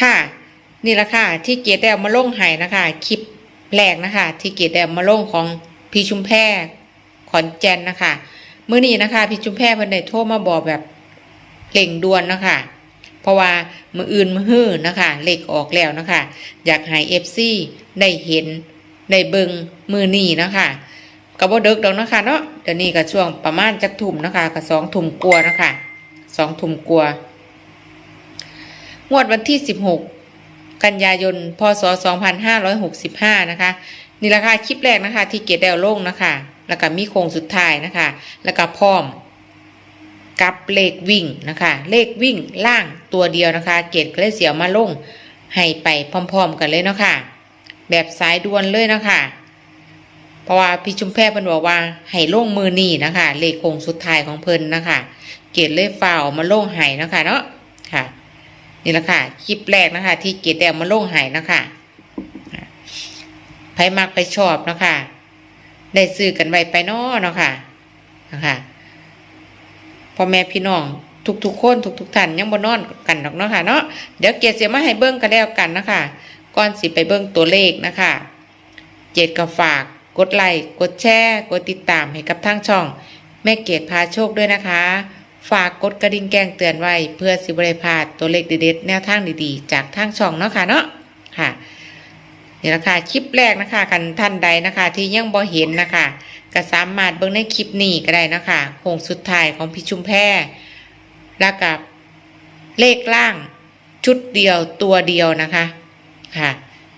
ค่ะ นี่แหละค่ะ ที่เกียรติได้เอามาลงให้นะคะคลิปแรกนะคะ ที่เกียรติได้เอามาลงของพี่ชุมแพรขอนแก่นนะคะมื้อนี้นะคะพี่ชุมแพรเพิ่นได้โทรมาบอกแบบเร่งด่วนนะคะเพราะว่ามืออื่นมือฮื้อนะคะเลขออกแล้วนะคะ อยากให้ FC ได้เห็นได้เบิงมือนี้นะคะก็บ่เดึกดอกนะคะเนาะเดี๋ยวนี้ก็ช่วงประมาณจักทุ่มนะคะก็สองทุ่มกลัวนะคะสองทุ่มกลัว งวดวันที่ 16 กันยายน พศ 2565 นะคะ นี่ราคาคลิปแรกนะคะ ที่เกดแดวลงนะคะ แล้วก็มีโครงสุดท้ายนะคะ แล้วก็พร้อม กับเลขวิ่งนะคะ เลขวิ่งล่างตัวเดียวนะคะ เกดก็เลยเสียวมาลงให้ไปพร้อม ๆ กันเลยเนาะค่ะ แบบสายด่วนเลยนะคะเพราะว่าพี่ชุมแพรเพิ่นบอกว่าให้ลงมือนี่นะคะเลขโคงสุดท้ายของเพิ่นนะคะ เกดเลยฝ่าวมาลงให้นะคะเนาะค่ะ นี่แหละค่ะ คลิปแรกนะคะ ที่เกดแดวมาลงให้นะคะไผมักไปชอบนะคะได้ซื้อกันไว้ไปนาะเนาะค่ะนะคะพ่อแม่พี่น้องทุกๆคนทุกๆท่านยังบ่นอนกันดอกเนาะค่ะเนาะเดี๋ยวเกียรติเสียมาให้เบิ่งกันแล้วกันนะคะก่อนสิไปเบิ่งตัวเลขนะคะเจดก็ฝากกดไลค์กดแชร์กดติดตามให้กับทางช่อง แม่เกดพาโชคด้วยนะคะ ฝากกดกระดิ่งแจ้งเตือนไว้ เพื่อสิบริพาดตัวเลขเด็ดๆแนวทางดีๆ จากทางช่องเนาะค่ะเนาะค่ะนี่แหละค่ะคลิปแรกนะคะคันท่านใดนะคะ ที่ยังบ่เห็นนะคะก็สามารถเบิ่งในคลิปนี้ก็ได้นะคะโค้งสุดท้ายของพี่ชุมแพรแล้วกับเลขล่างชุดเดียวตัวเดียวนะคะ ค่ะ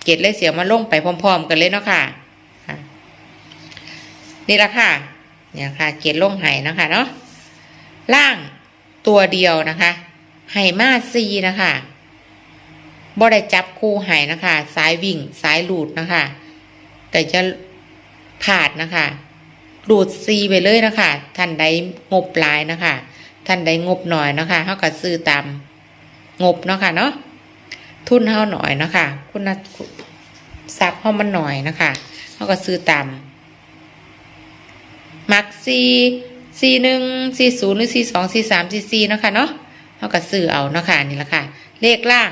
เกตเลขเสียวมาลงไปพร้อม ๆ กันเลยเนาะค่ะค่ะนี่ละค่ะเนี่ยค่ะ เกตลงไห้นะคะเนาะ ล่างตัวเดียวนะคะไห่มาซีนะคะบ่ได้จับคู่ไห้นะคะ สายวิ่งสายหลุดนะคะ แต่จะผาดนะคะดูดซีไปเลยนะคะท่านใดงบหลายนะคะ ท่านใดงบหน่อยนะคะเขาก็ซื้อตามงบเนาะค่ะเนาะทุนเฮาหน่อยนะคะคุณทรัพย์เฮามันหน่อยนะคะเขาก็ซื้อตามมักซี ซีหนึ่งซีศูนย์หรือซีสองซีสามซีซีนะคะเนาะเขาก็ซื้อเอาเนาะค่ะนี่แหละค่ะ เลขล่าง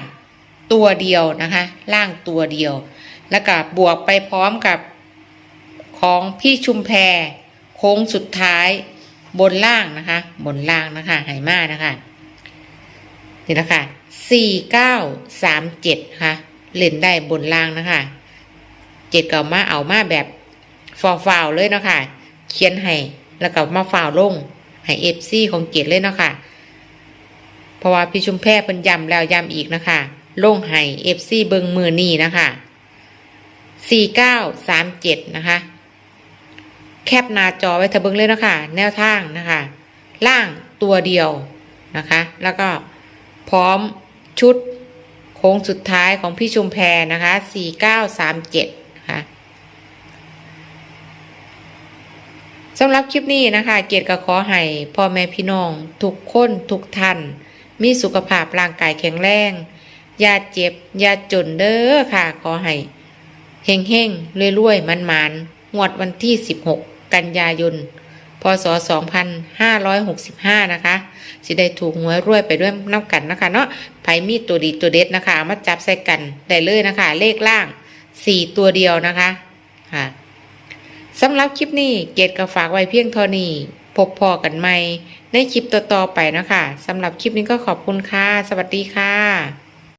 ตัวเดียวนะคะ ล่างตัวเดียว แล้วก็บวกไปพร้อมกับของพี่ชุมแพรโค้งสุดท้ายบนล่างนะคะ บนล่างนะคะไหมานะคะนี่นะคะสี่เก้าสามเจ็ดค่ะ เล่นได้บนล่างนะคะเจ็ดเก็มาเอามาแบบฟอฟาวเลยเนาะคะเขียนให้ แล้วก็มาฟาวลงให้เอฟซีของเกตเลยเนาะคะเพราะว่าพี่ชุมแพรเพิ่นย้ำแล้วย้ำอีกนะคะลงให้เอฟซีเบิงมือนี่นะคะสี่เก้าสามเจ็ดนะคะ แคปหน้าจอไว้เถอะเบิงเลยนะคะแนวทางนะคะ ล่างตัวเดียวนะคะ แล้วก็พร้อมชุดโค้งสุดท้ายของพี่ชุมแพรนะคะ 4937นะคะ สำหรับคลิปนี้นะคะ เกียรติก็ขอให้พ่อแม่พี่น้อง ทุกคนทุกท่านมีสุขภาพร่างกายแข็งแรงอย่าเจ็บอย่าจนเด้อค่ะ ขอให้เฮงเฮงๆรวยๆมันๆงวดวันที่ 16 กันยายน พศ 2565 นะคะ สิได้ถูกหวยรวยไปด้วยน้ำกันนะคะ เนาะไผ่มีตัวดีตัวเด็ดนะคะเอามาจับใส่กันได้เลยนะคะ เลขล่าง 4 ตัวเดียวนะคะค่ะ สำหรับคลิปนี้เกดก็ฝากไว้เพียงเท่านี้พบพอกันใหม่ในคลิปต่อๆไปนะคะสำหรับคลิปนี้ก็ขอบคุณค่ะ สวัสดีค่ะ